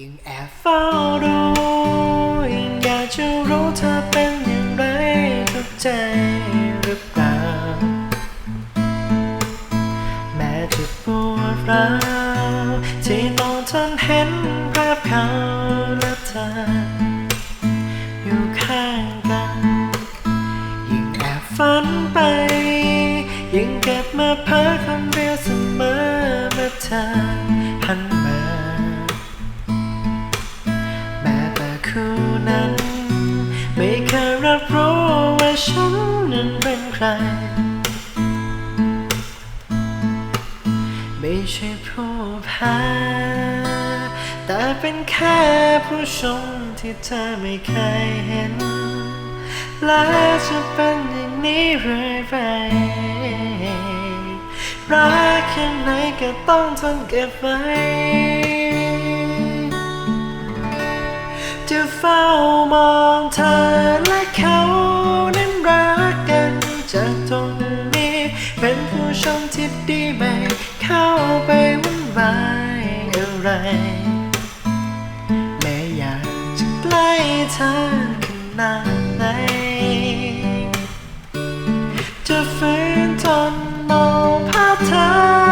ยิ่งแอบเฝ้าดูยิ่งอยากจะรู้เธอเป็นอย่างไรทุกใจหรือเปล่า แม้จะปวดร้าวที่ต้องทนเห็นภาพเขาและเธอ อยู่ข้างกัน ยิ่งแอบฝันไป ยิ่งเก็บมาเพ้อคนเดียวเสมอเมื่อเธอ เคยรับรู้ว่าฉันนั้นเป็นใคร ไม่ใช่ผู้แพ้แต่เป็นแค่ผู้ชมที่เธอไม่เคยเห็น และจะเป็นอย่างนี้เรื่อยไปรักแค่ไหนก็ต้องทนเก็บไว้ ฝ้ามองเธอและเขานั้นรักกันจากตรงนี้ เป็นผู้ชมที่ดีไม่เข้าไปวุ่นวายอะไรแม้อยากจะใกล้เธอขนาดไหน จะฝืนทนมองภาพเธอ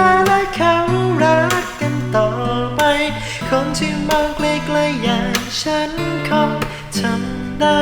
ใกล้ๆอย่างฉันคงทำได้